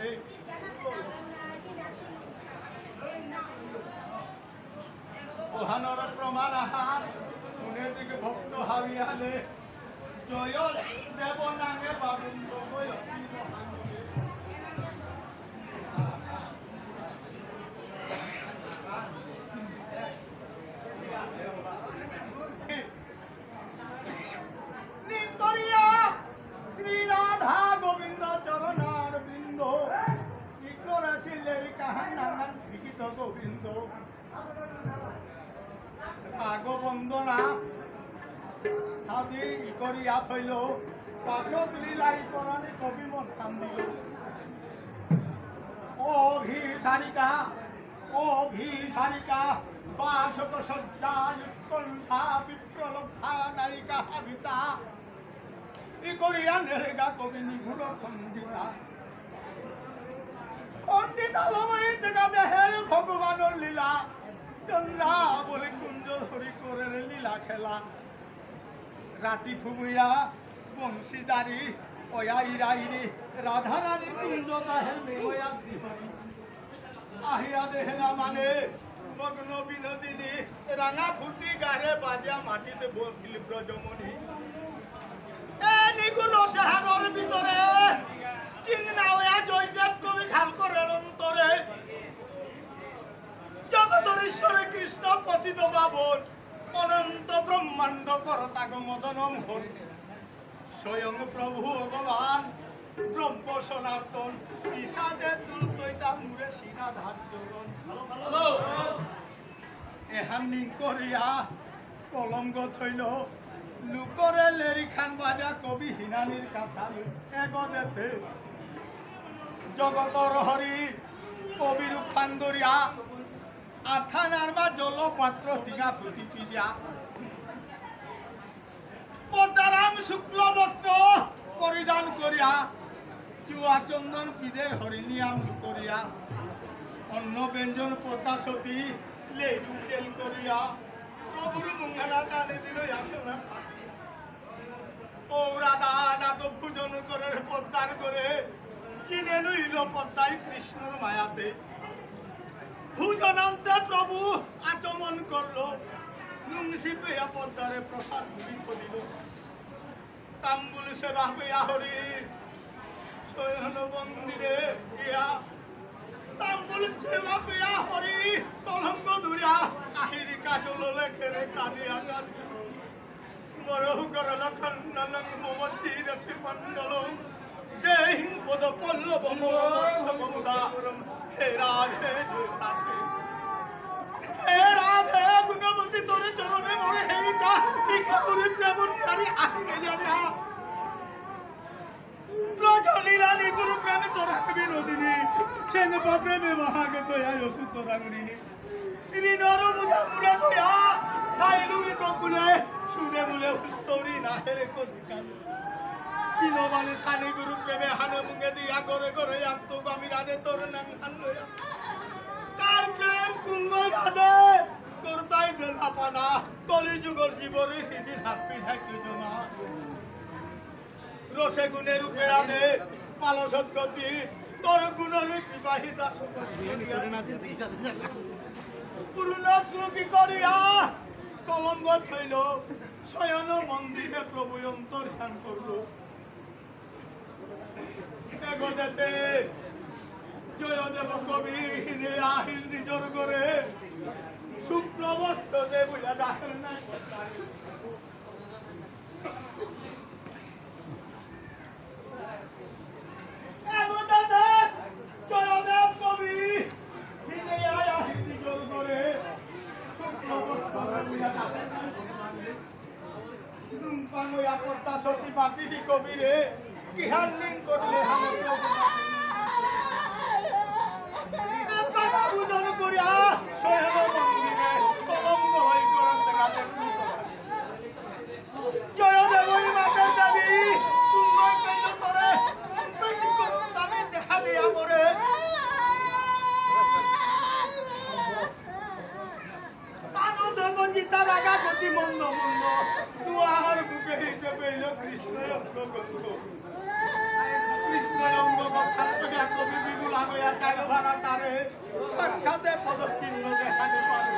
এই কাহার নাম শ্রীগীত গোবিন্দ আগ বন্দনা দাসক লীলাই করানি কবি মন কান্দিল। অভিসারিকা অভিসারিকা, বাসক সজ্জা উৎকণ্ঠা নায়িকা, হাবিতা। ই করিয়া কবি নিগুণ খণ্ডিতা লময়ী দেখা ভগবানের লীলা। চন্দ্রা বলে কুঞ্জ ধরি করে লীলা খেলা। রাতি ফুগুইয়া বংশীদারি ওয়া ইরাইরি রাধা রানী কুঞ্জ দাহের আহিয়া দেহরা মানে মগ্ন বিনোদিনী, রাঙা ফুটি গারে বাজা মাটিতে বসিল ব্রজমণি। এ নিগুণ সাহাগর ভিতরে মদনম হল স্বয়ং প্রভু ভগবান ব্রহ্ম সনাতন ঈশাদে তুলতৈতা মুরে শিরা ধার্যগণ এহান নিং করিয়া কলঙ্গ থইল। লুকরে লেরি খান বাজা কবি হিনানির কাছা এগদেতে জগতর হরি কবির ফান্দরিয়া আথানার বা জলপাত্র টিঙা পুঁতি পিডিয়া পদ্মারাম শুক্ল বস্ত্র পরিধান করিয়া চুয়া চন্দন পিদের হরিনিয়াম করিয়া, অন্ন ব্যঞ্জন পদ্মা সতী লেরু তেল করিয়া, প্রভুর মুঙ্গানা দানে দিল আসনা ও রাধা নাদ ভোজন করে পদ্মার করে চিনে লইল পদ্মায় কৃষ্ণর মায়াতে। ভুজনান্তে প্রভু আচমন করল নুংসি পেয়া পদ্মারে প্রসাদ গুলিত দিল তাম্বুল সেবা পেয়া হরি শয়ন মন্দিরে গিয়া তাম্বুল সেবা পেয়া হরি কলঙ্ক ধুরিয়া আহিরি কাজল লেখেরে কাঁদিয়া কাঁদিয়া স্মরহ করল খণ্ডলং মম শিরসি মণ্ডলং। দেহিং পদ পল্লব মস্তকমুদারম হে রাধে। হে গুণবতী তোরে চরণে মরে হেমিকা নিকা করে প্রেম নিয়ারি আহি মেলিয়া দেহা ব্রজলীলা নিগুরু প্রেমে তোরা তোরা গুরিনী ঋণর মুজা মুরা তোয়া খাইলু মি ককুলে, সুরে মুলে সানি গুরু প্রেমে হানে দিয়া করে করে আমি রাধে তোর নাম হান লয়া কার করতাই দেন আপানা কলি যুগর জীবনে হিদি থাকবি থাকি জমা। রসে গুণে রূপে রাধে পালসত গতি, তোর গুণের বিবাহী দাস পুরুষ শ্রুতি করিয়া কলঙ্গ থইল শয়ন মন্দিরে প্রভু অন্তর্ধান করল। জয়দেব কবি আহিল নিজর করে শুক্লবস্ত্র দে বুঝা সতী বাতিদি কবিরে কিহার লিং করলে আমার হইতে পেইল কৃষ্ণ অঙ্গ কৃষ্ণ অঙ্গ কথার পেয়া কবি বিপুল আগয়া চার ভাড়া তারে সাক্ষাতে পদচিহ্ন দেখাতে পারে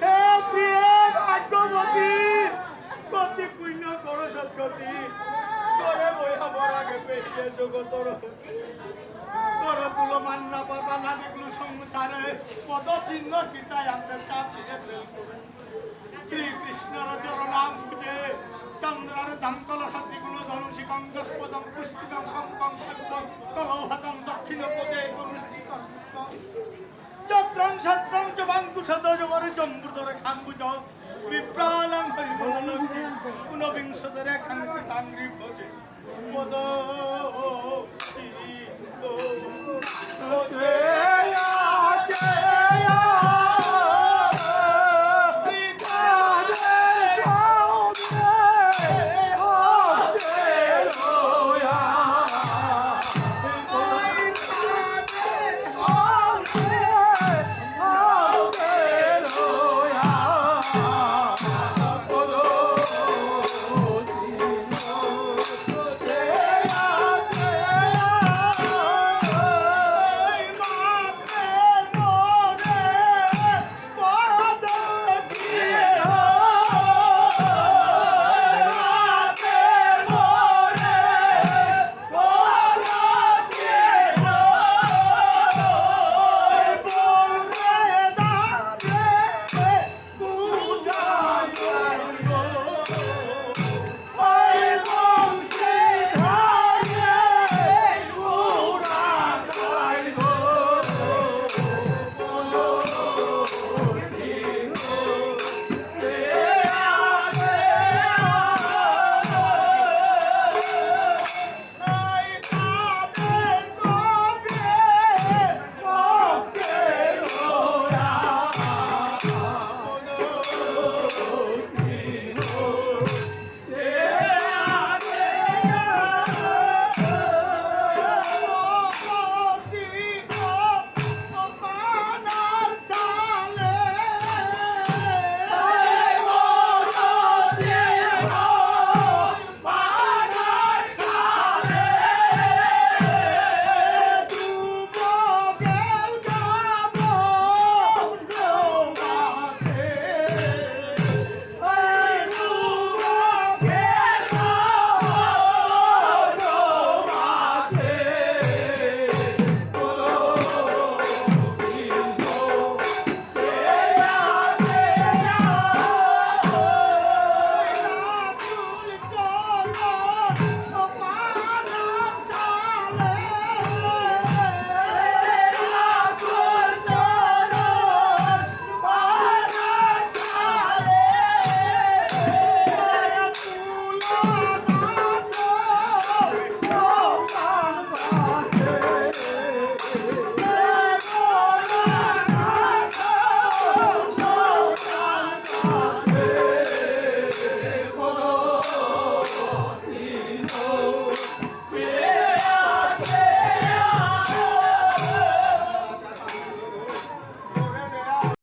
হে প্রিয় ভাগ্যবতী গতি পুণ্য কর জগতর কর তুলো মান্না পাতা না দেখলু সংসারে পদ চিহ্ন কিতায় আছে চাপিয়ে ফেল করে শ্রীকৃষ্ণর চরণাম পূজে চন্দ্রার দান্তল সত্রিগুণ ধরু শিকঙ্গস্পদম পুষ্টিকং শঙ্কং সত্বং কলৌহতম দক্ষিণ পদে কুরুষ্টিকং চত্রং সত্রং চ বাঙ্কুশদজবর জম্বুদরে খাঙ্গুজ বিপ্রালং হরিবলকি ঊনবিংশতরে খাঙ্গি তাঙ্গি ভজে পদ